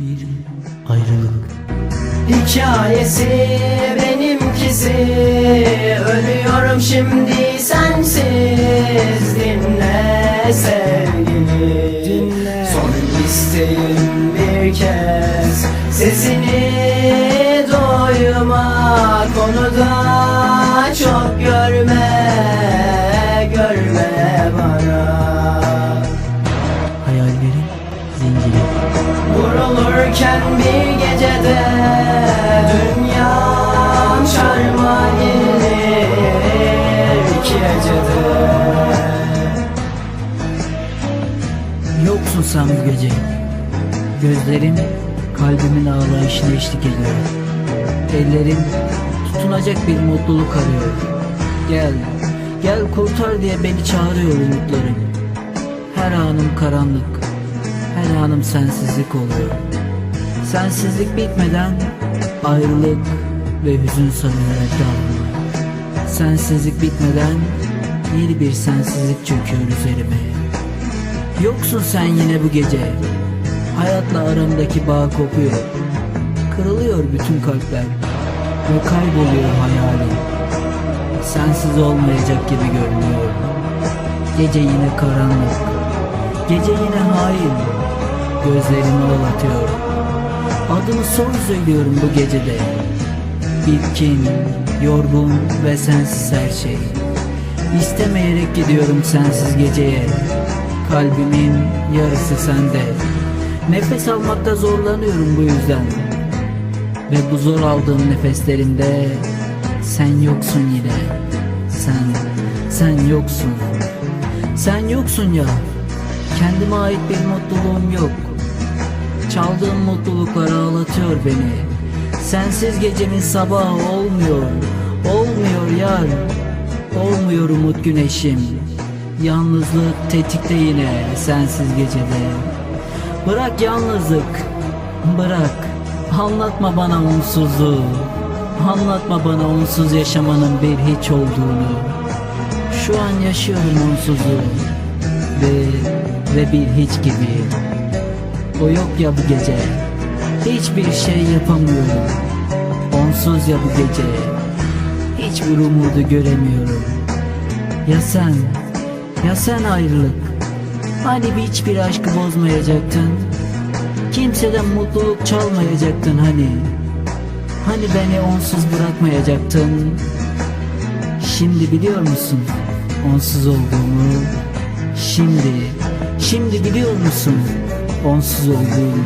Bir ayrılık. Hikayesi benimkisi Ölüyorum şimdi sensiz Dinle sevgili Dinle. Son isteğim bir kez Sesini duymak Onu gecede Yoksun sen bu gece. Gözlerin kalbimin ağlayışına eşlik ediyor. Ellerin tutunacak bir mutluluk arıyor. Gel, gel kurtar diye beni çağırıyor umutlarım. Her anım karanlık, her anım sensizlik oluyor. Sensizlik bitmeden ayrılık ve hüzün sarıyor etrafıma. Sensizlik bitmeden yeni bir sensizlik çöküyor üzerime. Yoksun sen yine bu gece. Hayatla aramdaki bağ kopuyor. Kırılıyor bütün kalpler Ve kayboluyor hayalim. Sensiz olmayacak gibi görünüyor. Gece yine karanlık Gece yine hain. Gözlerimi ağlatıyor Adını son söylüyorum bu gecede Bitkin, yorgun ve sensiz her şey. İstemeyerek gidiyorum sensiz geceye. Kalbimin yarısı sende. Nefes almakta zorlanıyorum bu yüzden. Ve bu zor aldığım nefeslerimde Sen yoksun yine. Sen, sen yoksun. Sen yoksun ya. Kendime ait bir mutluluğum yok. Çaldığım mutluluklar ağlatıyor beni Sensiz gecenin sabahı olmuyor. Olmuyor yar. Olmuyor umut güneşim. Yalnızlık tetikte yine sensiz gecede. Bırak yalnızlık. Bırak. Anlatma bana onsuzluğu Anlatma bana onsuz yaşamanın bir hiç olduğunu. Şu an yaşıyorum onsuzluğu Ve, ve bir hiç gibi. O yok ya bu gece Hiçbir şey yapamıyorum. Onsuz ya bu gece. Hiçbir umudu göremiyorum. Ya sen? Ya sen ayrılık? Hani bir hiçbir aşkı bozmayacaktın? Kimseden mutluluk çalmayacaktın hani? Hani beni onsuz bırakmayacaktın? Şimdi biliyor musun Onsuz olduğumu? Şimdi Şimdi biliyor musun Onsuz olduğumu